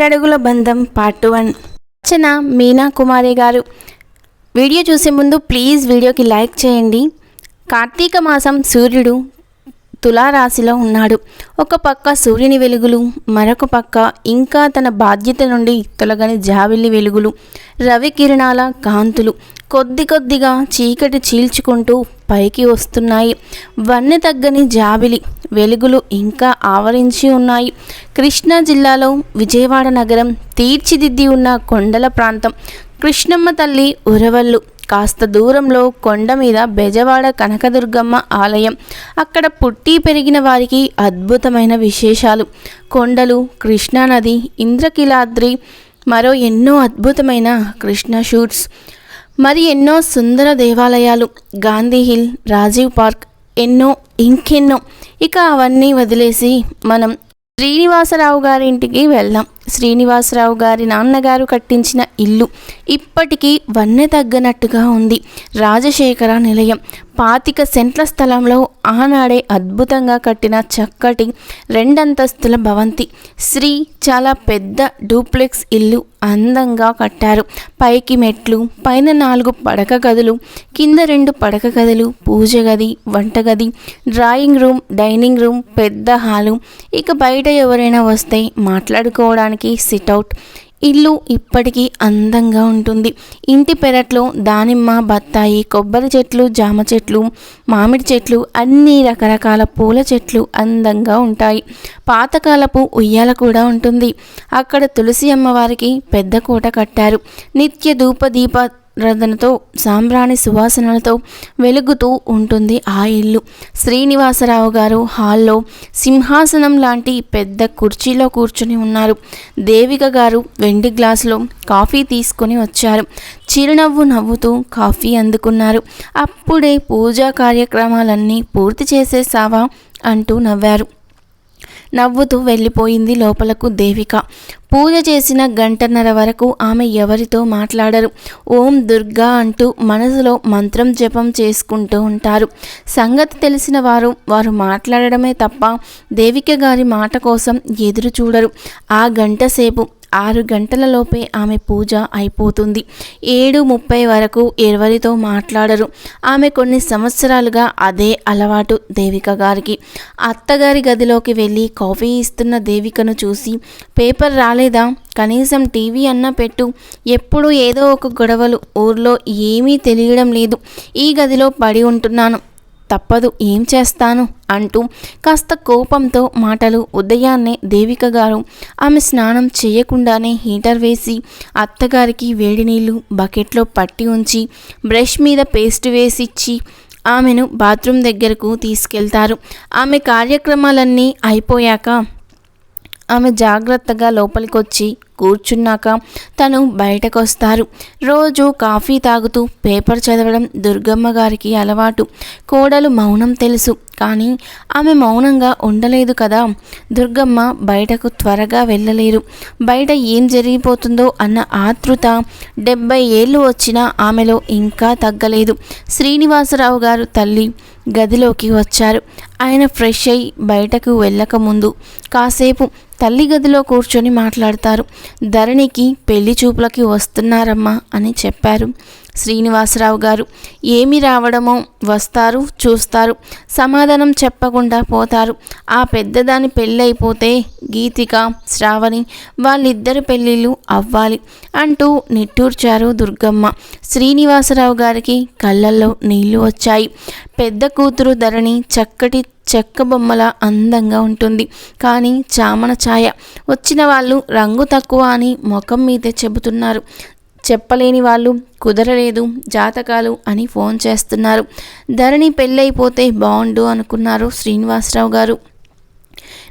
అడుగుల బంధం part one. Rachana Meena Kumari garu. Video చూసే ముందు ప్లీజ్ వీడియోకి లైక్ చేయండి. కార్తీక మాసం సూర్యుడు తులారాశిలో ఉన్నాడు. ఒక పక్క సూర్యుని వెలుగులు మరొక పక్క ఇంకా తన బాధ్యత నుండి తొలగని జాబిల్లి వెలుగులు రవి కిరణాల కాంతులు. కొద్ది కొద్దిగా చీకటి చీల్చుకుంటూ పైకి వస్తున్నాయి. వన్నె తగ్గని జాబిలి వెలుగులు ఇంకా ఆవరించి ఉన్నాయి. కృష్ణా జిల్లాలో విజయవాడ నగరం తీర్చిదిద్ది ఉన్న కొండల ప్రాంతం. కృష్ణమ్మ తల్లి ఉరవల్లు కాస్త దూరంలో కొండ మీద బెజవాడ కనకదుర్గమ్మ ఆలయం. అక్కడ పుట్టి పెరిగిన వారికి అద్భుతమైన విశేషాలు. కొండలు కృష్ణానది ఇంద్రకిలాద్రి మరో ఎన్నో అద్భుతమైన కృష్ణ షూట్స్ మరి ఎన్నో సుందర దేవాలయాలు గాంధీ హిల్ రాజీవ్ పార్క్ ఎన్నో ఇంకెన్నో. ఇక అవన్నీ వదిలేసి మనం శ్రీనివాసరావు గారి ఇంటికి వెళ్దాం. శ్రీనివాసరావు గారి నాన్నగారు కట్టించిన ఇల్లు ఇప్పటికీ వన్నె తగ్గనట్టుగా ఉంది. రాజశేఖర నిలయం. పాతిక సెంట్ల స్థలంలో ఆనాడే అద్భుతంగా కట్టిన చక్కటి రెండంతస్తుల భవంతి. శ్రీ చాలా పెద్ద డూప్లెక్స్ ఇల్లు అందంగా కట్టారు. పైకి మెట్లు పైన నాలుగు పడక గదులు కింద రెండు పడక గదులు పూజ గది వంటగది డ్రాయింగ్ రూమ్ డైనింగ్ రూమ్ పెద్ద హాలు. ఇక బయట ఎవరైనా వస్తే మాట్లాడుకోవడానికి సిట్అవుట్ ఇల్లు ఇప్పటికీ అందంగా ఉంటుంది. ఇంటి పెరట్లో దానిమ్మ బత్తాయి కొబ్బరి చెట్లు జామ చెట్లు మామిడి చెట్లు అన్ని రకరకాల పూల చెట్లు అందంగా ఉంటాయి. పాతకాలపు ఉయ్యాల కూడా ఉంటుంది. అక్కడ తులసి అమ్మవారికి పెద్ద కోట కట్టారు. నిత్య ధూప రదనతో రథనతో సాంబ్రాణి సువాసనలతో వెలుగుతూ ఉంటుంది ఆ ఇల్లు. శ్రీనివాసరావు గారు హాల్లో సింహాసనం లాంటి పెద్ద కుర్చీలో కూర్చుని ఉన్నారు. దేవిక గారు వెండి గ్లాసులో కాఫీ తీసుకొని వచ్చారు. చిరునవ్వు నవ్వుతూ కాఫీ అందుకున్నారు. అప్పుడే పూజా కార్యక్రమాలన్నీ పూర్తి చేసేసావా? అంటూ నవ్వారు. నవ్వుతూ వెళ్ళిపోయింది లోపలకు దేవిక. పూజ చేసిన గంటన్నర వరకు ఆమె ఎవరితో మాట్లాడరు. ఓం దుర్గా అంటూ మనసులో మంత్రం జపం చేసుకుంటూ ఉంటారు. సంగతి తెలిసిన వారు వారు మాట్లాడడమే తప్ప దేవిక గారి మాట కోసం ఎదురు చూడరు. ఆ గంట సేపు ఆరు గంటలలోపే ఆమె పూజ అయిపోతుంది. ఏడు ముప్పై వరకు ఎవరితో మాట్లాడరు. ఆమె కొన్ని సంవత్సరాలుగా అదే అలవాటు దేవిక గారికి. అత్తగారి గదిలోకి వెళ్ళి కాఫీ ఇస్తున్న దేవికను చూసి పేపర్ రాలేదా? కనీసం టీవీ అన్న పెట్టు. ఎప్పుడు ఏదో ఒక గొడవలు. ఊర్లో ఏమీ తెలియడం లేదు. ఈ గదిలో పడి ఉంటున్నాను. తప్పదు ఏం చేస్తాను? అంటూ కాస్త కోపంతో మాటలు ఉదయాన్నే దేవిక గారు ఆమె స్నానం చేయకుండానే హీటర్ వేసి అత్తగారికి వేడి నీళ్ళు బకెట్లో పట్టి ఉంచి బ్రష్ మీద పేస్ట్ వేసిచ్చి ఆమెను బాత్రూమ్ దగ్గరకు తీసుకెళ్తారు. ఆమె కార్యక్రమాలన్నీ అయిపోయాక ఆమె జాగ్రత్తగా లోపలికొచ్చి కూర్చున్నాక తను బయటకొస్తారు. రోజు కాఫీ తాగుతూ పేపర్ చదవడం దుర్గమ్మ గారికి అలవాటు. కోడలు మౌనం తెలుసు. కానీ ఆమె మౌనంగా ఉండలేదు కదా. దుర్గమ్మ బయటకు త్వరగా వెళ్ళలేరు. బయట ఏం జరిగిపోతుందో అన్న ఆతృత డెబ్బై ఏళ్ళు వచ్చినా ఆమెలో ఇంకా తగ్గలేదు. శ్రీనివాసరావు గారు తల్లి గదిలోకి వచ్చారు. ఆయన ఫ్రెష్ అయి బయటకు వెళ్ళకముందు కాసేపు తల్లి గదిలో కూర్చొని మాట్లాడతారు. ధరణికి పెళ్ళి చూపులకి వస్తున్నారమ్మా అని చెప్పారు. శ్రీనివాసరావు గారు. ఏమి రావడమో వస్తారు చూస్తారు. సమాధానం చెప్పకుండా పోతారు. ఆ పెద్దదాని పెళ్ళైపోతే గీతిక శ్రావణి వాళ్ళిద్దరి పెళ్ళిళ్ళు అవ్వాలి అంటూ నిట్టూర్చారు దుర్గమ్మ. శ్రీనివాసరావు గారికి కళ్ళల్లో నీళ్ళు వచ్చాయి. పెద్ద కూతురు ధరణి చక్కటి చెక్క బొమ్మల అందంగా ఉంటుంది. కానీ చామన ఛాయ. వచ్చిన వాళ్ళు రంగు తక్కువ అని ముఖం మీదే చెబుతున్నారు. చెప్పలేని వాళ్ళు కుదరలేదు జాతకాలు అని ఫోన్ చేస్తున్నారు. ధరణి పెళ్ళైపోతే బాగుండు అనుకున్నారు శ్రీనివాసరావు గారు.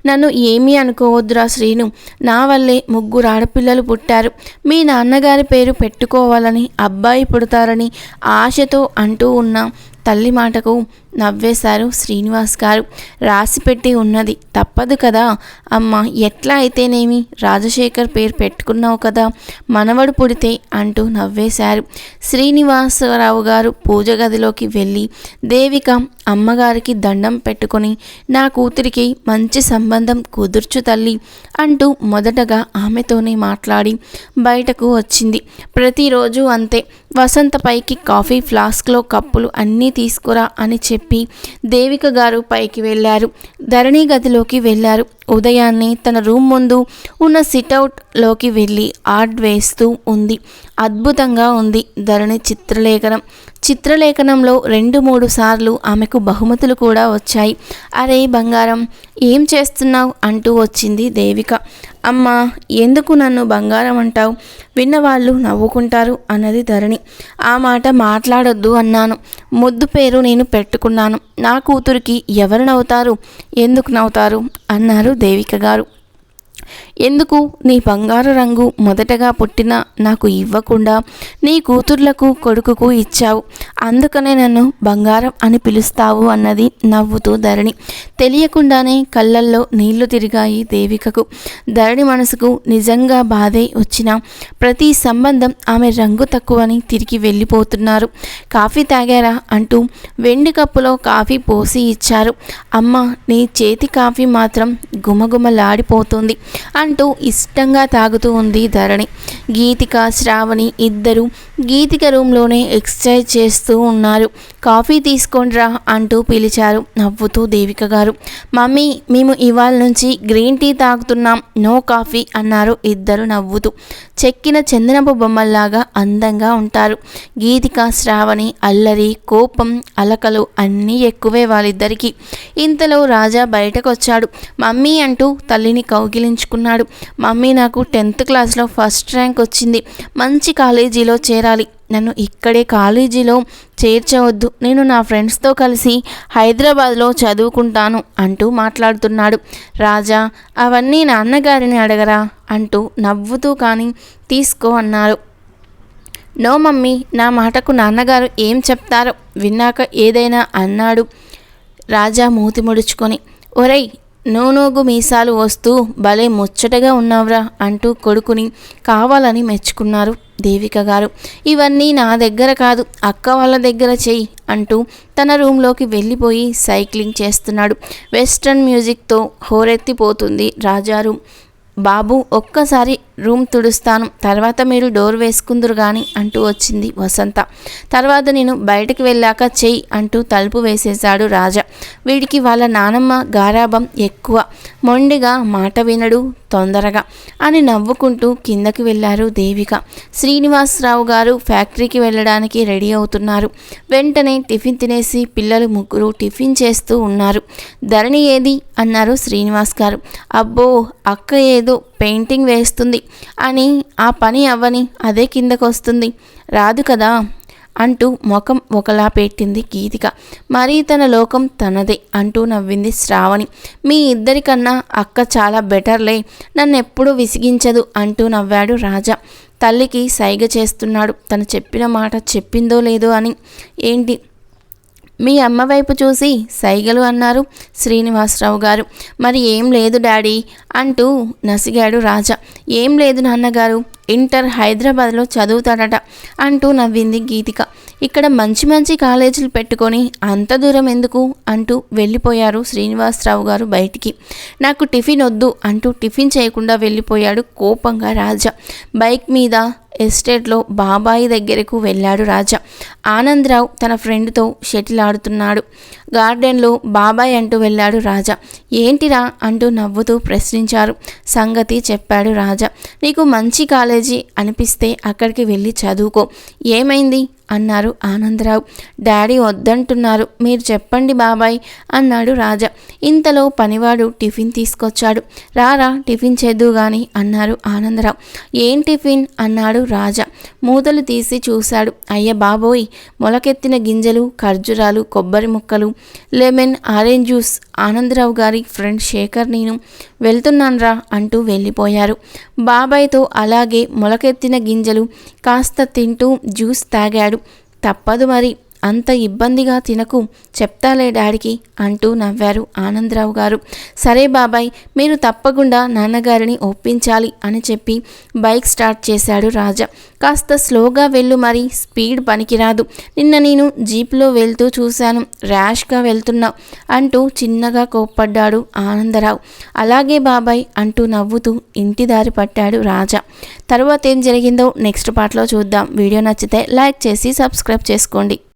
నన్ను ఏమీ అనుకోవద్దురా శ్రీను నా వల్లే ముగ్గురు ఆడపిల్లలు పుట్టారు. మీ నాన్నగారి పేరు పెట్టుకోవాలని అబ్బాయి పుడతారని ఆశతో అంటూ ఉన్న తల్లి మాటకు నవ్వేశారు శ్రీనివాస్ గారు. రాసిపెట్టి ఉన్నది తప్పదు కదా? అమ్మ ఎట్లా అయితేనేమి? రాజశేఖర్ పేరు పెట్టుకున్నావు కదా మనవడు పుడితే అంటూ నవ్వేశారు. శ్రీనివాసరావు గారు పూజ గదిలోకి వెళ్ళి దేవిక అమ్మగారికి దండం పెట్టుకొని నా కూతురికి మంచి సంబంధం కుదుర్చు తల్లి అంటూ మొదటగా ఆమెతోనే మాట్లాడి బయటకు వచ్చింది. ప్రతిరోజు అంతే వసంత పైకి కాఫీ ఫ్లాస్క్లో కప్పులు అన్నీ తీసుకురా అని చెప్పి దేవిక గారు పైకి వెళ్ళారు. ధరణి గదిలోకి వెళ్ళారు. ఉదయాన్నే తన రూమ్ ముందు ఉన్న సిట్అవుట్లోకి వెళ్ళి ఆర్ట్ వేస్తూ ఉంది. అద్భుతంగా ఉంది ధరణి చిత్రలేఖనం. చిత్రలేఖనంలో రెండు మూడు సార్లు ఆమెకు బహుమతులు కూడా వచ్చాయి. అరే బంగారం ఏం చేస్తున్నావు? అంటూ వచ్చింది దేవిక. అమ్మ ఎందుకు నన్ను బంగారం అంటావు? విన్నవాళ్ళు నవ్వుకుంటారు అన్నది ధరణి. ఆ మాట మాట్లాడొద్దు అన్నాను. ముద్దు పేరు నేను పెట్టుకున్నాను. నా కూతురికి ఎవరు నవ్వుతారు? ఎందుకు నవ్వుతారు? అన్నారు దేవిక గారు ఎందుకు నీ బంగారు రంగు మొదటగా పుట్టిన నాకు ఇవ్వకుండా నీ కూతుర్లకు కొడుకుకు ఇచ్చావు. అందుకనే నన్ను బంగారం అని పిలుస్తావు అన్నది నవ్వుతూ ధరణి. తెలియకుండానే కళ్ళల్లో నీళ్ళు తిరిగాయి దేవికకు. ధరణి మనసుకు నిజంగా బాధే వచ్చిన ప్రతి సంబంధం ఆమె రంగు తక్కువని తిరిగి వెళ్ళిపోతున్నారు. కాఫీ తాగారా అంటూ వెండి కప్పులో కాఫీ పోసి ఇచ్చారు. అమ్మ నీ చేతి కాఫీ మాత్రం గుమగుమలాడిపోతుంది అంటూ ఇష్టంగా తాగుతూ ఉంది ధరణి. గీతిక శ్రావణి ఇద్దరు గీతిక రూమ్లోనే ఎక్సర్సైజ్ చేస్తూ ఉన్నారు. కాఫీ తీసుకోండిరా అంటూ పిలిచారు నవ్వుతూ దేవిక గారు. మమ్మీ మేము ఇవాళ నుంచి గ్రీన్ టీ తాగుతున్నాం నో కాఫీ అన్నారు ఇద్దరు నవ్వుతూ. చెక్కిన చందనపు బొమ్మల్లాగా అందంగా ఉంటారు. గీతిక శ్రావణి అల్లరి కోపం అలకలు అన్నీ ఎక్కువే వాళ్ళిద్దరికీ. ఇంతలో రాజా బయటకు వచ్చాడు మమ్మీ అంటూ తల్లిని కౌగిలించుకున్నాడు. మమ్మీ నాకు టెన్త్ క్లాస్లో ఫస్ట్ ర్యాంక్ వచ్చింది. మంచి కాలేజీలో చేరా ఉండాలి నన్ను ఇక్కడే కాలేజీలో చేర్చవద్దు. నేను నా ఫ్రెండ్స్తో కలిసి హైదరాబాద్లో చదువుకుంటాను అంటూ మాట్లాడుతున్నాడు. రాజా అవన్నీ నాన్నగారిని అడగరా? అంటూ నవ్వుతూ కానీ తీసుకో అన్నారు. నో మమ్మీ నా మాటకు నాన్నగారు ఏం చెప్తారో విన్నాక ఏదైనా అన్నాడు. రాజా మూతి ముడుచుకొని ఒరేయ్ నూనూగు మీసాలు వస్తూ భలే ముచ్చటగా ఉన్నావురా అంటూ కొడుకుని కావాలని మెచ్చుకున్నారు దేవిక గారు. ఇవన్నీ నా దగ్గర కాదు అక్క వాళ్ళ దగ్గర చెయ్యి అంటూ తన రూమ్లోకి వెళ్ళిపోయి సైక్లింగ్ చేస్తున్నాడు. వెస్ట్రన్ మ్యూజిక్తో హోరెత్తిపోతుంది రాజారు బాబు ఒక్కసారి రూమ్ తుడుస్తాను. తర్వాత మీరు డోర్ వేసుకుందరు కానీ అంటూ వచ్చింది వసంత. తర్వాత నేను బయటకు వెళ్ళాక చెయ్యి అంటూ తలుపు వేసేశాడు రాజా. వీడికి వాళ్ళ నానమ్మ గారాభం ఎక్కువ. మొండిగా మాట వినడు తొందరగా అని నవ్వుకుంటూ కిందకి వెళ్ళారు దేవిక. శ్రీనివాసరావు గారు ఫ్యాక్టరీకి వెళ్ళడానికి రెడీ అవుతున్నారు. వెంటనే టిఫిన్ తినేసి పిల్లలు ముగ్గురు టిఫిన్ చేస్తూ ఉన్నారు. ధరణి ఏది? అన్నారు శ్రీనివాస్ గారు. అబ్బో అక్క ఏదో పెయింటింగ్ వేస్తుంది. అని ఆ పని అవ్వని అదే కిందకు వస్తుంది రాదు కదా. అంటూ ముఖం ఒకలా పెట్టింది గీతిక. మరీ తన లోకం తనదే అంటూ నవ్వింది శ్రావణి. మీ ఇద్దరికన్నా అక్క చాలా బెటర్లే. నన్నెప్పుడు విసిగించదు అంటూ నవ్వాడు రాజా. తల్లికి సైగ చేస్తున్నాడు. తను చెప్పిన మాట చెప్పిందో లేదో అని. ఏంటి? మీ అమ్మ వైపు చూసి సైగలు అన్నారు శ్రీనివాసరావు గారు. మరి ఏం లేదు డాడీ అంటూ నసిగాడు రాజా. ఏం లేదు నాన్నగారు ఇంటర్ హైదరాబాద్లో చదువుతాడట అంటూ నవ్వింది గీతిక. ఇక్కడ మంచి మంచి కాలేజీలు పెట్టుకొని అంత దూరం ఎందుకు అంటూ వెళ్ళిపోయారు శ్రీనివాసరావు గారు బయటికి. నాకు టిఫిన్ వద్దు అంటూ టిఫిన్ చేయకుండా వెళ్ళిపోయాడు కోపంగా రాజా. బైక్ మీద ఎస్టేట్లో బాబాయి దగ్గరకు వెళ్ళాడు రాజా. ఆనందరావు తన ఫ్రెండ్తో షటిల్ ఆడుతున్నాడు గార్డెన్లో బాబాయ్ అంటూ వెళ్ళాడు రాజా. ఏంటిరా? అంటూ నవ్వుతూ ప్రశ్నించారు. సంగతి చెప్పాడు రాజా. నీకు మంచి కాలేజీ అనిపిస్తే అక్కడికి వెళ్ళి చదువుకో. ఏమైంది? అన్నారు ఆనందరావు. డాడీ వద్దంటున్నారు. మీరు చెప్పండి బాబాయ్ అన్నాడు రాజా. ఇంతలో పనివాడు టిఫిన్ తీసుకొచ్చాడు. రారా టిఫిన్ చేద్దు గాని అన్నారు ఆనందరావు. ఏం టిఫిన్? అన్నాడు రాజా. మూతలు తీసి చూశాడు. అయ్య బాబోయ్! మొలకెత్తిన గింజలు ఖర్జూరాలు కొబ్బరి ముక్కలు లెమన్ ఆరెంజ్ జ్యూస్ ఆనందరావు గారి ఫ్రెండ్ శేఖర్ నేను వెళ్తున్నాన్రా అంటూ వెళ్ళిపోయారు. బాబాయ్తో అలాగే మొలకెత్తిన గింజలు కాస్త తింటూ జ్యూస్ తాగాడు. తప్పదు మరి. అంత ఇబ్బందిగా తినకు చెప్తాలే డాడీకి అంటూ నవ్వారు ఆనందరావు గారు. సరే బాబాయ్ మీరు తప్పకుండా నాన్నగారిని ఒప్పించాలి అని చెప్పి బైక్ స్టార్ట్ చేశాడు రాజా. కాస్త స్లోగా వెళ్ళు మరి స్పీడ్ పనికిరాదు. నిన్న నేను జీప్లో వెళ్తూ చూశాను ర్యాష్గా వెళ్తున్నా అంటూ చిన్నగా కోప్పడ్డాడు ఆనందరావు. అలాగే బాబాయ్ అంటూ నవ్వుతూ ఇంటి దారి పట్టాడు రాజా. తర్వాత ఏం జరిగిందో నెక్స్ట్ పార్ట్లో చూద్దాం. వీడియో నచ్చితే లైక్ చేసి సబ్స్క్రైబ్ చేసుకోండి.